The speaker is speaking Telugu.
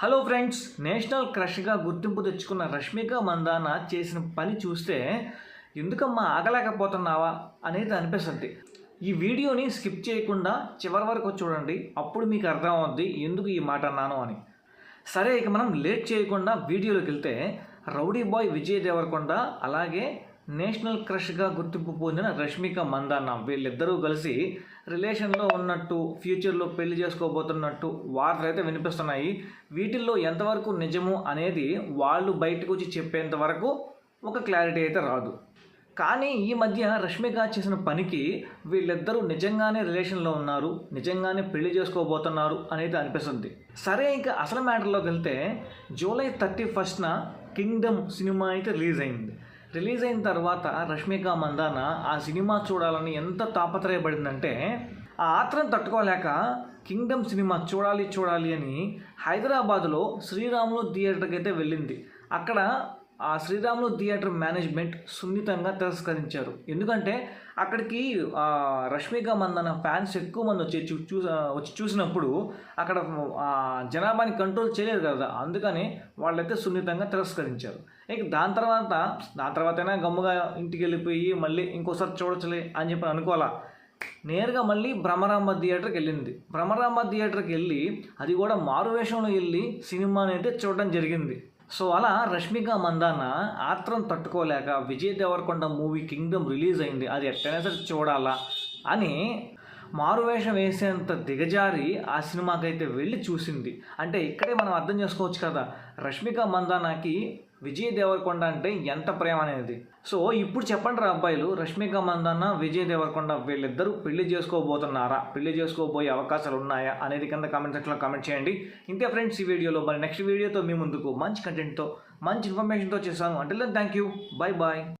హలో ఫ్రెండ్స్ నేషనల్ క్రష్గా గుర్తింపు తెచ్చుకున్న రష్మిక మందాన చేసిన పని చూస్తే ఎందుకమ్మా ఆగలేకపోతున్నావా అనేది అనిపిస్తుంది. ఈ వీడియోని స్కిప్ చేయకుండా చివరి వరకు చూడండి అప్పుడు మీకు అర్థం అవుద్ది ఎందుకు ఈ మాట అన్నాను అని. సరే ఇక మనం లేట్ చేయకుండా వీడియోలోకి వెళ్తే రౌడీ బాయ్ విజయ్ దేవరకొండ అలాగే నేషనల్ క్రష్గా గుర్తింపు పొందిన రష్మిక మందాన వీళ్ళిద్దరూ కలిసి రిలేషన్లో ఉన్నట్టు ఫ్యూచర్లో పెళ్ళి చేసుకోబోతున్నట్టు వార్తలు అయితే వినిపిస్తున్నాయి. వీటిల్లో ఎంతవరకు నిజము అనేది వాళ్ళు బయటకు వచ్చి చెప్పేంత వరకు ఒక క్లారిటీ అయితే రాదు. కానీ ఈ మధ్య రష్మిక చేసిన పనికి వీళ్ళిద్దరూ నిజంగానే రిలేషన్లో ఉన్నారు నిజంగానే పెళ్ళి చేసుకోబోతున్నారు అనేది అనిపిస్తుంది. సరే ఇంకా అసలు మ్యాటర్లోకి వెళ్తే జూలై థర్టీ ఫస్ట్న కింగ్డమ్ సినిమా అయితే రిలీజ్ అయింది. రిలీజ్ అయిన తర్వాత రష్మిక మందాన ఆ సినిమా చూడాలని ఎంత తాపత్రయపడిందంటే ఆ ఆత్రం తట్టుకోలేక కింగ్డమ్ సినిమా చూడాలి చూడాలి అని హైదరాబాద్లో శ్రీరాములు థియేటర్కి అయితే వెళ్ళింది. అక్కడ ఆ శ్రీరాములు థియేటర్ మేనేజ్మెంట్ సున్నితంగా తిరస్కరించారు. ఎందుకంటే అక్కడికి రష్మిక మందన ఫ్యాన్స్ ఎక్కువ మంది వచ్చి చూ వచ్చి చూసినప్పుడు అక్కడ జనాభాని కంట్రోల్ చేయలేదు కదా. అందుకని వాళ్ళైతే సున్నితంగా తిరస్కరించారు. ఇక దాని తర్వాత దాని తర్వాతైనా గమ్ముగా ఇంటికి వెళ్ళిపోయి మళ్ళీ ఇంకోసారి చూడొచ్చులే అని చెప్పి అనుకోవాలా? నేరుగా మళ్ళీ భ్రమరాంబ థియేటర్కి వెళ్ళింది. భ్రమరాంబ థియేటర్కి వెళ్ళి అది కూడా మారువేషంలో వెళ్ళి సినిమాని అయితే చూడడం జరిగింది. సో అలా రష్మిక మందాన ఆత్రం తట్టుకోలేక Vijay Deverakonda movie Kingdom release అయింది. అది ఎట్టైనా సరే చూడాలా అని మారువేషం వేసేంత దిగజారి ఆ సినిమాకైతే వెళ్ళి చూసింది. అంటే ఇక్కడే మనం అర్థం చేసుకోవచ్చు కదా రష్మిక మందానాకి విజయ్ దేవరకొండ అంటే ఎంత ప్రేమ అనేది? సో ఇప్పుడు చెప్పండి రా అబ్బాయిలు రష్మిక మందన్న విజయ్ దేవరకొండ వీళ్ళిద్దరూ పెళ్ళి చేసుకోబోతున్నారా? పెళ్ళి చేసుకోబోయే అవకాశాలు ఉన్నాయా? అనేది కింద కామెంట్ సెక్షన్లో కామెంట్ చేయండి. ఇంతే ఫ్రెండ్స్ ఈ వీడియోలో మరి నెక్స్ట్ వీడియోతో మీ ముందుకు మంచి కంటెంట్తో మంచి ఇన్ఫర్మేషన్తో చేస్తాను అంటే థ్యాంక్ యూ బాయ్ బాయ్